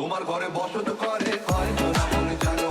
তোমার ঘরে বসত করে হয় না জানো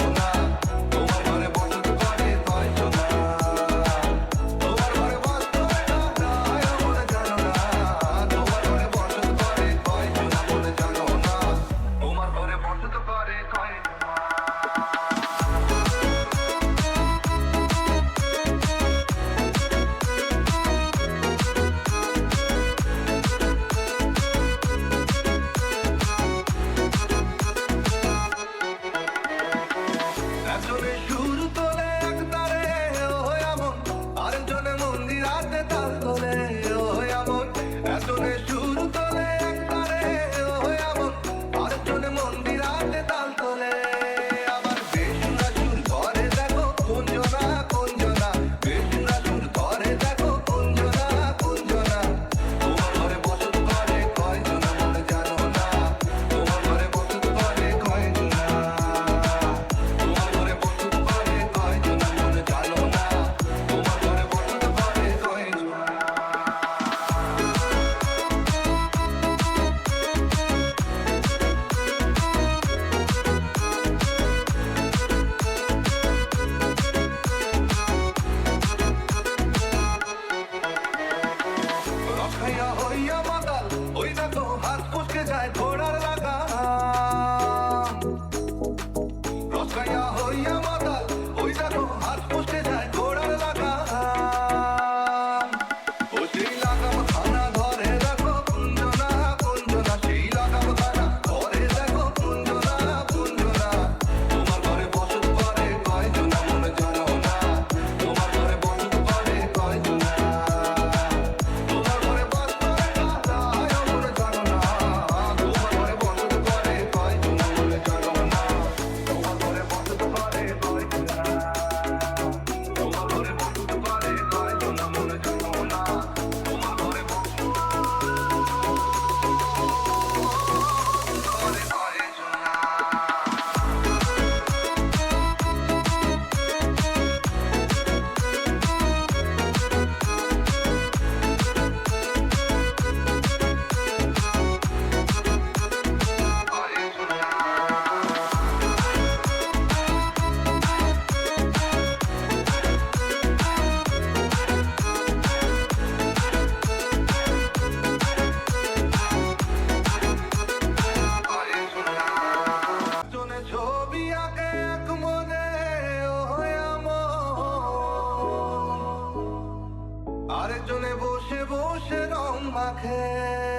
জনে বসে বসে রং মাখে।